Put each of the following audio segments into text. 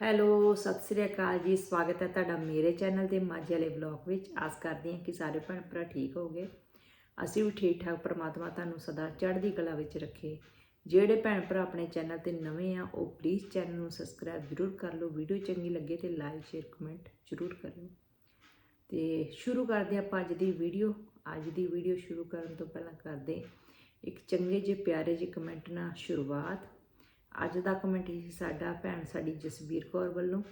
Hello, Sat Sri ਅਕਾਲ ਜੀ। ਸਵਾਗਤ ਹੈ ਤੁਹਾਡਾ ਮੇਰੇ ਚੈਨਲ ਤੇ ਮਾਝੇ ਵਾਲੇ ਬਲੌਗ ਵਿੱਚ। ਆਸ ਕਰਦੇ ਹਾਂ ਕਿ ਸਾਰੇ ਭੈਣ ਭਰਾ ਠੀਕ ਹੋਗੇ ਅਸੀਂ ਵੀ ਠੀਕ ਠਾਕ, ਪਰਮਾਤਮਾ ਤੁਹਾਨੂੰ ਸਦਾ ਚੜ੍ਹਦੀ ਕਲਾ ਵਿੱਚ ਰੱਖੇ। ਜਿਹੜੇ ਭੈਣ ਭਰਾ ਆਪਣੇ ਚੈਨਲ ਤੇ ਨਵੇਂ ਆ, ਉਹ ਪਲੀਜ਼ ਚੈਨਲ ਨੂੰ ਸਬਸਕ੍ਰਾਈਬ ਜ਼ਰੂਰ ਕਰ ਲਓ। ਵੀਡੀਓ ਚੰਗੀ ਲੱਗੇ ਤੇ ਲਾਈਕ ਸ਼ੇਅਰ ਕਮੈਂਟ ਜ਼ਰੂਰ ਕਰਿਓ। ਤੇ ਸ਼ੁਰੂ ਕਰਦੇ ਆਪਾਂ ਅੱਜ ਦੀ ਵੀਡੀਓ। ਅੱਜ ਦੀ ਵੀਡੀਓ ਸ਼ੁਰੂ ਕਰਨ ਤੋਂ ਪਹਿਲਾਂ ਕਰਦੇ ਇੱਕ ਚੰਗੇ ਜਿਹੇ ਪਿਆਰੇ ਜਿਹੇ ਕਮੈਂਟ ਨਾਲ ਸ਼ੁਰੂਆਤ। ਅੱਜ ਦਾ ਕਮੈਂਟ ਸੀ ਸਾਡਾ ਭੈਣ ਸਾਡੀ ਜਸਬੀਰ ਕੌਰ ਵੱਲੋਂ,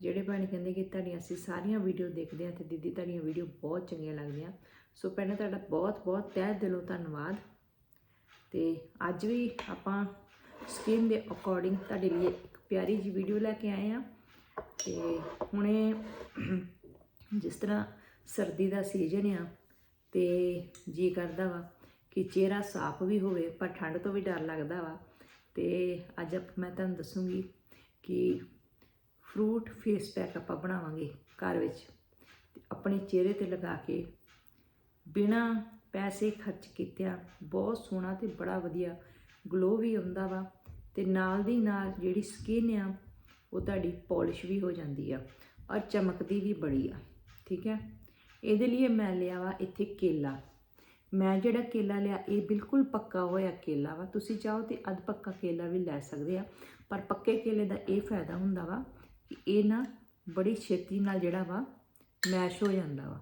ਜਿਹੜੇ ਭੈਣ ਕਹਿੰਦੇ ਕਿ ਤੁਹਾਡੀਆਂ ਅਸੀਂ ਸਾਰੀਆਂ ਵੀਡੀਓ ਦੇਖਦੇ ਹਾਂ ਤੇ ਦੀਦੀ ਤੁਹਾਡੀਆਂ ਵੀਡੀਓ ਬਹੁਤ ਚੰਗੀਆਂ ਲੱਗਦੀਆਂ। ਸੋ ਭੈਣੇ, ਤੁਹਾਡਾ ਬਹੁਤ ਬਹੁਤ ਤਹਿ ਦਿਲੋਂ ਧੰਨਵਾਦ। ਤੇ ਅੱਜ ਵੀ ਆਪਾਂ ਸਕਿਨ ਦੇ ਅਕੋਰਡਿੰਗ ਤੁਹਾਡੇ ਲਈ ਇੱਕ ਪਿਆਰੀ ਜੀ ਵੀਡੀਓ ਲੈ ਕੇ ਆਏ ਆ ਤੇ ਹੁਣੇ ਜਿਸ ਤਰ੍ਹਾਂ ਸਰਦੀ ਦਾ ਸੀਜ਼ਨ ਆ ਤੇ ਜੀ ਕਰਦਾ ਵਾ ਕਿ ਚਿਹਰਾ ਸਾਫ਼ ਵੀ ਹੋਵੇ, ਪਰ ਠੰਡ ਤੋਂ ਵੀ ਡਰ ਲੱਗਦਾ ਵਾ। ਤੇ ਅੱਜ ਆਪ- ਮੈਂ ਤੁਹਾਨੂੰ ਦੱਸੂਗੀ ਕਿ ਫਰੂਟ ਫੇਸ ਪੈਕ ਆਪਾਂ ਬਣਾਵਾਂਗੇ ਘਰ ਵਿੱਚ। ਤੇ ਆਪਣੇ ਚਿਹਰੇ ਤੇ ਲਗਾ ਕੇ ਬਿਨਾ ਪੈਸੇ ਖਰਚ ਕੀਤਿਆਂ ਬਹੁਤ ਸੋਹਣਾ ਤੇ ਬੜਾ ਵਧੀਆ ਗਲੋ ਵੀ ਆਉਂਦਾ ਵਾ ਤੇ ਨਾਲ ਦੀ ਨਾਲ ਜਿਹੜੀ ਸਕਿਨ ਆ, ਉਹ ਤੁਹਾਡੀ ਪਾਲਿਸ਼ ਵੀ ਹੋ ਜਾਂਦੀ ਆ ਔਰ ਚਮਕਦੀ ਵੀ ਬੜੀ ਆ, ਠੀਕ ਹੈ? ਇਹਦੇ ਲਈ ਮੈਂ ਲਿਆ ਵਾ ਇੱਥੇ ਕੇਲਾ। ਮੈਂ ਜਿਹੜਾ ਕੇਲਾ ਲਿਆ, ਇਹ ਬਿਲਕੁਲ ਪੱਕਾ ਹੋਇਆ ਕੇਲਾ ਵਾ। ਤੁਸੀਂ ਚਾਹੋ ਤੇ ਅੱਧ ਪੱਕਾ ਕੇਲਾ ਵੀ ਲੈ ਸਕਦੇ ਆ, ਪਰ ਪੱਕੇ ਕੇਲੇ ਦਾ ਇਹ ਫਾਇਦਾ ਹੁੰਦਾ ਵਾ ਕਿ ਇਹ ਨਾ ਬੜੀ ਛੇਤੀ ਨਾਲ ਜਿਹੜਾ ਵਾ ਮੈਸ਼ ਹੋ ਜਾਂਦਾ ਵਾ।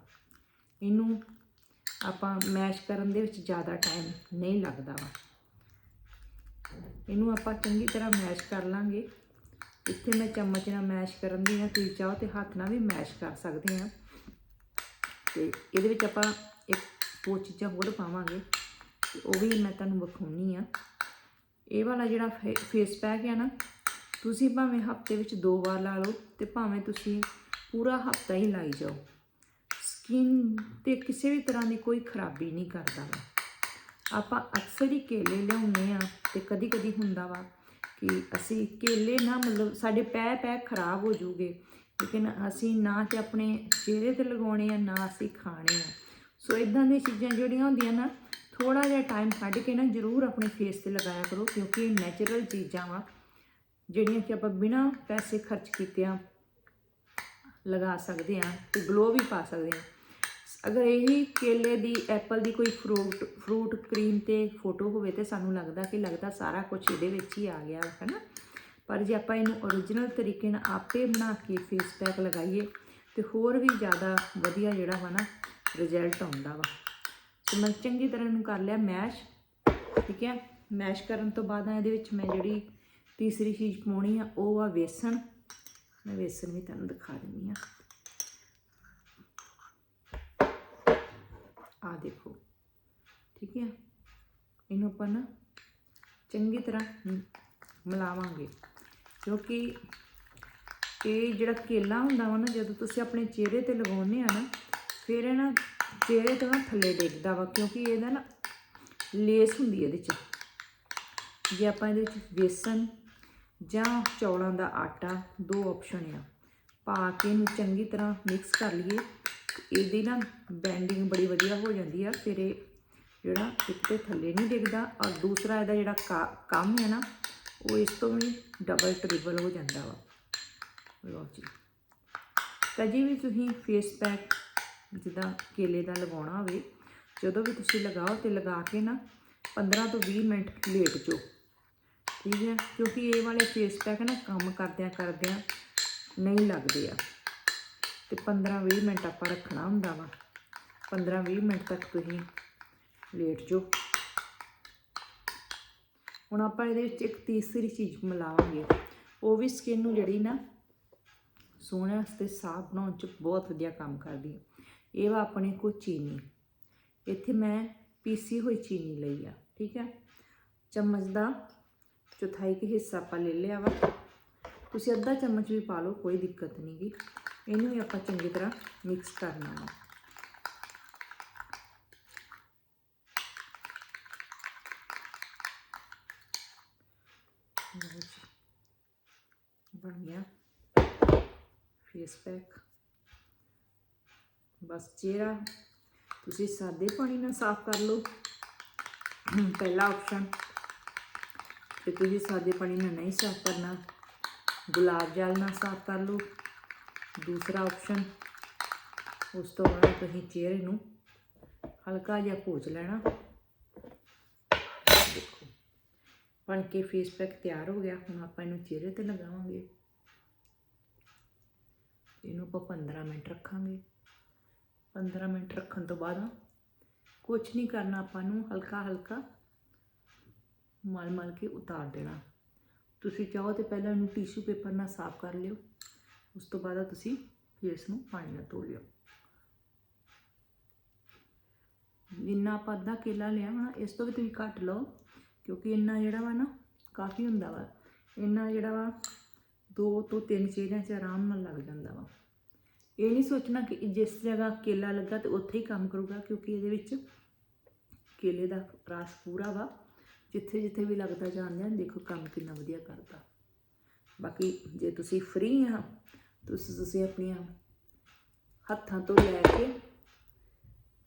ਇਹਨੂੰ ਆਪਾਂ ਮੈਸ਼ ਕਰਨ ਦੇ ਵਿੱਚ ਜ਼ਿਆਦਾ ਟਾਈਮ ਨਹੀਂ ਲੱਗਦਾ ਵਾ। ਇਹਨੂੰ ਆਪਾਂ ਚੰਗੀ ਤਰ੍ਹਾਂ ਮੈਸ਼ ਕਰ ਲਾਂਗੇ। ਇੱਥੇ ਮੈਂ ਚਮਚ ਨਾਲ ਮੈਸ਼ ਕਰਨ ਦੀ ਆ ਤੁਸੀਂ ਚਾਹੋ ਤੇ ਹੱਥ ਨਾਲ ਵੀ ਮੈਸ਼ ਕਰ ਸਕਦੇ ਆ। ਤੇ ਇਹਦੇ ਵਿੱਚ ਆਪਾਂ ਇੱਕ ਹੋਰ ਚੀਜ਼ਾਂ ਹੋਰ ਪਾਵਾਂਗੇ ਤੇ ਉਹ ਵੀ ਮੈਂ ਤੁਹਾਨੂੰ ਵਿਖਾਉਣੀ ਆ। ਇਹ ਵਾਲਾ ਜਿਹੜਾ ਫੇਸ ਪੈਕ ਹੈ ਨਾ, ਤੁਸੀਂ ਭਾਵੇਂ ਹਫ਼ਤੇ ਵਿੱਚ ਦੋ ਵਾਰ ਲਾ ਲਓ ਤੇ ਭਾਵੇਂ ਤੁਸੀਂ ਪੂਰਾ ਹਫਤਾ ਹੀ ਲਾਈ ਜਾਓ। ਸਕਿਨ ਤੇ ਕਿਸੇ ਵੀ ਤਰ੍ਹਾਂ ਦੀ ਕੋਈ ਖਰਾਬੀ ਨਹੀਂ ਕਰਦਾ ਵਾ। ਆਪਾਂ ਅਕਸਰ ਹੀ ਕੇਲੇ ਲਿਆਉਂਦੇ ਆ ਤੇ ਕਦੀ ਕਦੀ ਹੁੰਦਾ ਵਾ ਕਿ ਅਸੀਂ ਕੇਲੇ ਨਾ ਮਤਲਬ ਸਾਡੇ ਪੈ ਪੈ ਖਰਾਬ ਹੋ ਜੂਗੇ ਲੇਕਿਨ ਅਸੀਂ ਨਾ ਤੇ ਆਪਣੇ ਚਿਹਰੇ ਤੇ ਲਗਾਉਣੇ ਆ, ਨਾ ਅਸੀਂ ਖਾਣੇ ਆ। ਸੋ ਇਦਾਂ ਦੀਆਂ ਚੀਜ਼ਾਂ ਜਿਹੜੀਆਂ ਹੁੰਦੀਆਂ ਨਾ ਥੋੜਾ ਜਿਹਾ ਟਾਈਮ ਕੱਢ ਕੇ ਨਾ ਜ਼ਰੂਰ ਆਪਣੇ ਫੇਸ ਤੇ ਲਗਾਇਆ ਕਰੋ, ਕਿਉਂਕਿ ਇਹ ਨੈਚੁਰਲ ਚੀਜ਼ਾਂ ਵਾ, ਜਿਹੜੀਆਂ ਕਿ ਆਪਾਂ ਬਿਨਾਂ ਪੈਸੇ ਖਰਚ ਕੀਤਿਆਂ ਲਗਾ ਸਕਦੇ ਆ ਤੇ ਗਲੋ ਵੀ ਪਾ ਸਕਦੇ ਆ। ਅਗਰ ਇਹੀ ਕੇਲੇ ਦੀ ਐਪਲ ਦੀ ਕੋਈ ਫਰੂਟ ਫਰੂਟ ਕਰੀਮ ਤੇ ਫੋਟੋ ਹੋਵੇ ਤੇ ਸਾਨੂੰ ਲੱਗਦਾ ਕਿ ਲੱਗਦਾ ਸਾਰਾ ਕੁਝ ਇਹਦੇ ਵਿੱਚ ਹੀ ਆ ਗਿਆ ਹੈ ਨਾ ਪਰ ਜੇ ਆਪਾਂ ਇਹਨੂੰ origignal ਤਰੀਕੇ ਨਾਲ ਆਪੇ ਬਣਾ ਕੇ ਫੇਸ ਪੈਕ ਲਗਾਈਏ ਤੇ ਹੋਰ ਵੀ ਜ਼ਿਆਦਾ ਵਧੀਆ ਜਿਹੜਾ ਵਾ ਨਾ ਰਿਜ਼ਲਟ ਆਉਂਦਾ ਵਾ। ਸੋ ਮੈਂ ਚੰਗੀ ਤਰ੍ਹਾਂ ਇਹਨੂੰ ਕਰ ਲਿਆ ਮੈਸ਼, ਠੀਕ ਹੈ? ਮੈਸ਼ ਕਰਨ ਤੋਂ ਬਾਅਦ ਇਹਦੇ ਵਿੱਚ ਮੈਂ ਜਿਹੜੀ ਤੀਸਰੀ ਚੀਜ਼ ਪਾਉਣੀ ਆ, ਉਹ ਆ ਵੇਸਣ। ਮੈਂ ਵੇਸਣ ਵੀ ਤੁਹਾਨੂੰ ਦਿਖਾ ਦਿੰਦੀ ਆ। ਆ ਦੇਖੋ, ਠੀਕ ਹੈ? ਇਹਨੂੰ ਆਪਾਂ ਨਾ ਚੰਗੀ ਤਰ੍ਹਾਂ ਮਿਲਾਵਾਂਗੇ, ਕਿਉਂਕਿ ਇਹ ਜਿਹੜਾ ਕੇਲਾ ਹੁੰਦਾ ਵਾ ਨਾ, ਜਦੋਂ ਤੁਸੀਂ ਆਪਣੇ ਚਿਹਰੇ ਤੇ ਲਗਾਉਂਦੇ ਆ ਨਾ ਫਿਰ ਇਹ ਨਾ ਚਿਹਰੇ ਤੋਂ ਨਾ ਥੱਲੇ ਡਿੱਗਦਾ ਵਾ, ਕਿਉਂਕਿ ਇਹਦਾ ਨਾ ਲੇਸ ਹੁੰਦੀ ਇਹਦੇ 'ਚ। ਜੇ ਆਪਾਂ ਇਹਦੇ ਵਿੱਚ ਬੇਸਨ ਜਾਂ ਚੌਲਾਂ ਦਾ ਆਟਾ, ਦੋ ਆਪਸ਼ਨ ਆ। ਪਾ ਕੇ ਇਹਨੂੰ ਚੰਗੀ ਤਰ੍ਹਾਂ ਮਿਕਸ ਕਰ ਲਈਏ, ਇਹਦੀ ਨਾ ਬੈਂਡਿੰਗ ਬੜੀ ਵਧੀਆ ਹੋ ਜਾਂਦੀ ਆ। ਫਿਰ ਇਹ ਜਿਹੜਾ ਇੱਕ ਤੇ ਥੱਲੇ ਨਹੀਂ ਡਿੱਗਦਾ, ਔਰ ਦੂਸਰਾ ਇਹਦਾ ਜਿਹੜਾ ਕਾ- ਕੰਮ ਹੈ ਨਾ, ਉਹ ਇਸ ਤੋਂ ਵੀ ਡਬਲ ਟ੍ਰਿਪਲ ਹੋ ਜਾਂਦਾ ਵਾ। ਲਓ ਜੀ। ਕਦੀ ਵੀ ਤੁਸੀਂ ਫੇਸ ਪੈਕ ਜਿੱਦਾਂ ਕੇਲੇ ਦਾ ਲਗਾਉਣਾ ਹੋਵੇ, ਜਦੋਂ ਵੀ ਤੁਸੀਂ ਲਗਾਓ ਤੇ ਲਗਾ ਕੇ ਨਾ 15 ਤੋਂ 20 ਮਿੰਟ ਲੇਟ ਜੋ। ਠੀਕ ਹੈ? ਕਿਉਂਕਿ ਇਹ ਵਾਲੇ ਫੇਸ ਪੈਕ ਨਾ ਕੰਮ ਕਰਦਿਆਂ ਕਰਦਿਆਂ ਨਹੀਂ ਲੱਗਦੇ ਆ। ਤੇ 15-20 ਮਿੰਟ ਆਪਾਂ ਰੱਖਣਾ ਹੁੰਦਾ ਵਾ। 15-20 ਮਿੰਟ ਤੱਕ ਤੁਸੀਂ ਲੇਟ ਜੋ। ਹੁਣ ਆਪਾਂ ਇਹਦੇ ਵਿੱਚ ਇੱਕ ਤੀਸਰੀ ਚੀਜ਼ ਮਿਲਾਵਾਂਗੇ। ਉਹ ਵੀ ਸਕਿਨ ਨੂੰ ਜਿਹੜੀ ਨਾ ਸੋਹਣੇ ਵਾਸਤੇ ਸਾਫ਼ ਬਣਾਉਣ ਚ ਬਹੁਤ ਵਧੀਆ ਕੰਮ ਕਰਦੀ ਹੈ। ਇਹ ਵਾ ਆਪਣੇ ਕੋ ਚੀਨੀ। ਇੱਥੇ ਮੈਂ ਪੀਸੀ ਹੋਈ ਚੀਨੀ ਲਈ ਆ, ਠੀਕ ਹੈ? ਚਮਚ ਦਾ ਚੌਥਾਈ ਕੁ ਹਿੱਸਾ ਆਪਾਂ ਲੈ ਲਿਆ ਵਾ। ਤੁਸੀਂ ਅੱਧਾ ਚਮਚ ਵੀ ਪਾ ਲਓ, ਕੋਈ ਦਿੱਕਤ ਨਹੀਂ ਗੀ। ਇਹਨੂੰ ਵੀ ਆਪਾਂ ਚੰਗੀ ਤਰ੍ਹਾਂ ਮਿਕਸ ਕਰਨਾ ਵਾ। ਲਓ ਬਣ ਗਿਆ। ਫੇਸ ਪੈਕ ਬਸ ਚਿਹਰਾ। ਤੁਸੀਂ ਸਾਦੇ ਪਾਣੀ ਨਾਲ ਸਾਫ਼ ਕਰ ਲਓ। ਪਹਿਲਾ ਆਪਸ਼ਨ ਤੇ ਤੁਸੀਂ ਸਾਦੇ ਪਾਣੀ ਨਾਲ ਨਹੀਂ ਸਾਫ਼ ਕਰਨਾ, ਗੁਲਾਬ ਜਲ ਨਾਲ ਸਾਫ਼ ਕਰ ਲਓ। ਦੂਸਰਾ ਆਪਸ਼ਨ ਉਸ ਤੋਂ ਬਾਅਦ ਤੁਸੀਂ ਚਿਹਰੇ ਨੂੰ ਹਲਕਾ ਜਿਹਾ ਪੋਚ ਲੈਣਾ। ਦੇਖੋ ਬਣ ਕੇ ਫੇਸ ਪੈਕ ਤਿਆਰ ਹੋ ਗਿਆ। ਹੁਣ ਆਪਾਂ ਇਹਨੂੰ ਚਿਹਰੇ ਤੇ ਲਗਾਵਾਂਗੇ। ਇਹਨੂੰ ਆਪਾਂ 15 ਮਿੰਟ ਰੱਖਾਂਗੇ। 15 ਮਿੰਟ ਰੱਖਣ ਤੋਂ ਬਾਅਦ ਕੁਝ ਨਹੀਂ ਕਰਨਾ ਆਪਾਂ ਨੂੰ, ਹਲਕਾ ਹਲਕਾ ਮਲ ਮਲ ਕੇ ਉਤਾਰ ਦੇਣਾ। ਤੁਸੀਂ ਚਾਹੋ ਤੇ ਪਹਿਲਾਂ ਇਹਨੂੰ ਟਿਸ਼ੂ ਪੇਪਰ ਨਾਲ ਸਾਫ਼ ਕਰ ਲਿਓ, ਉਸ ਤੋਂ ਬਾਅਦ ਤੁਸੀਂ ਫੇਸ ਨੂੰ ਪਾਣੀ ਨਾਲ ਧੋ ਲਿਓ। ਜਿੰਨਾ ਆਪਾਂ ਅੱਧਾ ਕੇਲਾ ਲਿਆ ਹੋਣਾ ਇਸ ਤੋਂ ਵੀ ਤੁਸੀਂ ਘੱਟ ਲਓ, ਕਿਉਂਕਿ ਇੰਨਾ ਜਿਹੜਾ ਵਾ ਨਾ ਕਾਫੀ ਹੁੰਦਾ ਵਾ। ਇੰਨਾ ਜਿਹੜਾ ਵਾ ਦੋ ਤੋਂ ਤਿੰਨ ਚਿਹਰਿਆਂ 'ਚ ਆਰਾਮ ਨਾਲ ਲੱਗ ਜਾਂਦਾ ਵਾ। ਇਹ ਨਹੀਂ ਸੋਚਣਾ ਕਿ ਜਿਸ ਜਗ੍ਹਾ ਕੇਲਾ ਲੱਗਾ ਤੇ ਉੱਥੇ ਹੀ ਕੰਮ ਕਰੂਗਾ, ਕਿਉਂਕਿ ਇਹਦੇ ਵਿੱਚ ਕੇਲੇ ਦਾ ਰਸ ਪੂਰਾ ਵਾ। ਜਿੱਥੇ ਜਿੱਥੇ ਵੀ ਲੱਗਦਾ ਜਾਂਦੇ ਆ ਦੇਖੋ ਕੰਮ ਕਿੰਨਾ ਵਧੀਆ ਕਰਦਾ। ਬਾਕੀ ਜੇ ਤੁਸੀਂ ਫ੍ਰੀ ਆ, ਤੁਸੀਂ ਤੁਸੀਂ ਆਪਣੀਆਂ ਹੱਥਾਂ ਤੋਂ ਲੈ ਕੇ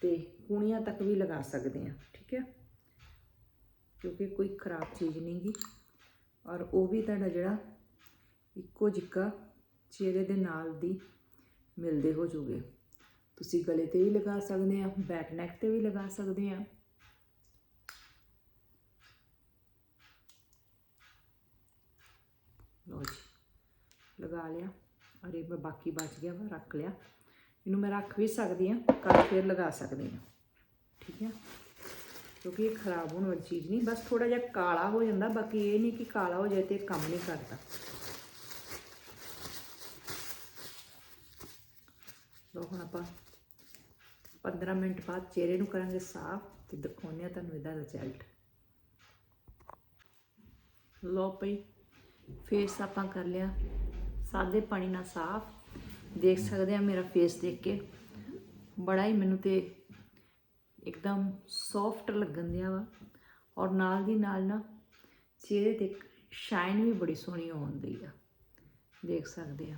ਤੇ ਕੂਣੀਆਂ ਤੱਕ ਵੀ ਲਗਾ ਸਕਦੇ ਆ, ਠੀਕ ਹੈ ਕਿਉਂਕਿ ਕੋਈ ਖਰਾਬ ਚੀਜ਼ ਨਹੀਂ ਗੀ। ਔਰ ਉਹ ਵੀ ਤੁਹਾਡਾ ਜਿਹੜਾ ਇੱਕੋ ਜਿੱਕਾ ਚਿਹਰੇ ਦੇ ਨਾਲ ਦੀ ਮਿਲਦੇ ਹੋ ਜੂਗੇ। ਤੁਸੀਂ ਗਲੇ ਤੇ ਵੀ ਲਗਾ ਸਕਦੇ ਆ ਬੈਕ ਨੈਕ ਤੇ ਵੀ ਲਗਾ ਸਕਦੇ ਆ। ਲਓ ਜੀ, ਲਗਾ ਲਿਆ। ਅਰੇ ਬਾਕੀ ਬਚ ਗਿਆ ਵਾ ਰੱਖ ਲਿਆ। ਇਹਨੂੰ ਮੈਂ ਰੱਖ ਵੀ ਸਕਦੀ ਆ ਕੱਲ ਫੇਰ ਲਗਾ ਸਕਦੀ ਆ। ਠੀਕ ਹੈ ਕਿਉਂਕਿ ਇਹ ਖਰਾਬ ਹੋਣ ਵਾਲੀ ਚੀਜ਼ ਨਹੀਂ, ਬਸ ਥੋੜਾ ਜਿਹਾ ਕਾਲਾ ਹੋ ਜਾਂਦਾ, ਬਾਕੀ ਇਹ ਨਹੀਂ ਕਿ ਕਾਲਾ ਹੋ ਜਾਏ ਤੇ ਇਹ ਕੰਮ ਨਹੀਂ ਕਰਦਾ। ਲੋ ਹੁਣ ਆਪਾਂ 15 ਮਿੰਟ ਬਾਅਦ ਚਿਹਰੇ ਨੂੰ ਕਰਾਂਗੇ ਸਾਫ਼ ਤੇ ਦਿਖਾਉਂਦੇ ਆ ਤੁਹਾਨੂੰ ਇਹਦਾ ਰਿਜ਼ਲਟ ਲੋ ਪਈ ਫੇਸ ਆਪਾਂ ਕਰ ਲਿਆ, ਸਾਦੇ ਪਾਣੀ ਨਾਲ ਸਾਫ਼। ਦੇਖ ਸਕਦੇ ਆ ਮੇਰਾ ਫੇਸ ਦੇਖ ਕੇ। ਬੜਾ ਹੀ ਮੈਨੂੰ ਤੇ ਇੱਕਦਮ ਸੌਫਟ ਲੱਗਣ ਦਿਆ ਵਾ। ਔਰ ਨਾਲ ਦੀ ਨਾਲ ਨਾ ਚਿਹਰੇ ਤੇ ਸ਼ਾਈਨ ਵੀ ਬੜੀ ਸੋਹਣੀ ਆਉਂਦੀ ਆ। ਦੇਖ ਸਕਦੇ ਆ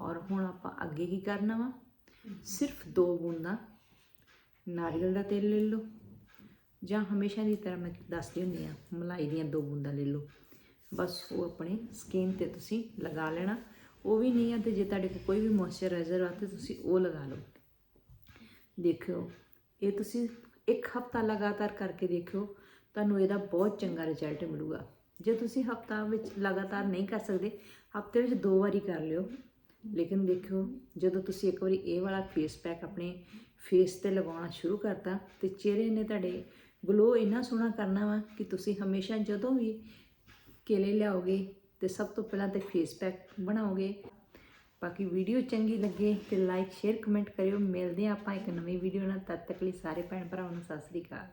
ਔਰ ਹੁਣ ਆਪਾਂ ਅੱਗੇ ਕੀ ਕਰਨਾ ਵਾ? ਸਿਰਫ ਦੋ ਬੂੰਦਾਂ ਨਾਰੀਅਲ ਦਾ ਤੇਲ ਲੈ ਲਓ। ਜਾਂ ਹਮੇਸ਼ਾ ਦੀ ਤਰ੍ਹਾਂ ਮੈਂ ਦੱਸਦੀ ਹੁੰਦੀ ਆ ਮਲਾਈ ਦੀਆਂ ਦੋ ਬੂੰਦਾਂ ਲੈ ਲਓ। ਬਸ ਉਹ ਆਪਣੇ ਸਕਿਨ ਤੇ ਤੁਸੀਂ ਲਗਾ ਲੈਣਾ। ਉਹ ਵੀ ਨਹੀਂ ਆ ਤੇ ਜੇ ਤੁਹਾਡੇ ਕੋਲ ਕੋਈ ਵੀ ਮੋਇਸਚਰਾਈਜ਼ਰ ਆ ਤੇ ਤੁਸੀਂ ਉਹ ਲਗਾ ਲਓ। ਦੇਖਿਓ, ਇਹ ਤੁਸੀਂ ਇੱਕ ਹਫਤਾ ਲਗਾਤਾਰ ਕਰਕੇ ਦੇਖਿਓ, ਤੁਹਾਨੂੰ ਇਹਦਾ ਬਹੁਤ ਚੰਗਾ ਰਿਜ਼ਲਟ ਮਿਲੂਗਾ। ਜੇ ਤੁਸੀਂ ਹਫਤਾ ਵਿੱਚ ਲਗਾਤਾਰ ਨਹੀਂ ਕਰ ਸਕਦੇ, ਹਫ਼ਤੇ ਵਿੱਚ ਦੋ ਵਾਰੀ ਕਰ ਲਿਓ। ਲੇਕਿਨ ਦੇਖਿਓ, ਜਦੋਂ ਤੁਸੀਂ ਇੱਕ ਵਾਰੀ ਇਹ ਵਾਲਾ ਫੇਸ ਪੈਕ ਆਪਣੇ ਫੇਸ ਤੇ ਲਗਾਉਣਾ ਸ਼ੁਰੂ ਕਰਤਾ ਤੇ ਚਿਹਰੇ ਨੇ ਤੁਹਾਡੇ ਗਲੋ ਇੰਨਾ ਸੋਹਣਾ ਕਰਨਾ ਵਾ ਕਿ ਤੁਸੀਂ ਹਮੇਸ਼ਾ ਜਦੋਂ ਵੀ ਕੇਲੇ ਲਿਆਓਗੇ ਤੇ ਸਭ ਤੋਂ ਪਹਿਲਾਂ ਤੇ ਫੇਸ ਪੈਕ ਬਣਾਓਗੇ। ਬਾਕੀ ਵੀਡੀਓ ਚੰਗੀ ਲੱਗੇ ਤੇ ਲਾਈਕ ਸ਼ੇਅਰ ਕਮੈਂਟ ਕਰਿਓ। ਮਿਲਦੇ ਹਾਂ ਆਪਾਂ ਇੱਕ ਨਵੀਂ ਵੀਡੀਓ ਨਾਲ। ਤਦ ਤੱਕ ਲਈ ਸਾਰੇ ਭੈਣ ਭਰਾਵਾਂ ਨੂੰ ਸਤਿ ਸ੍ਰੀ ਅਕਾਲ।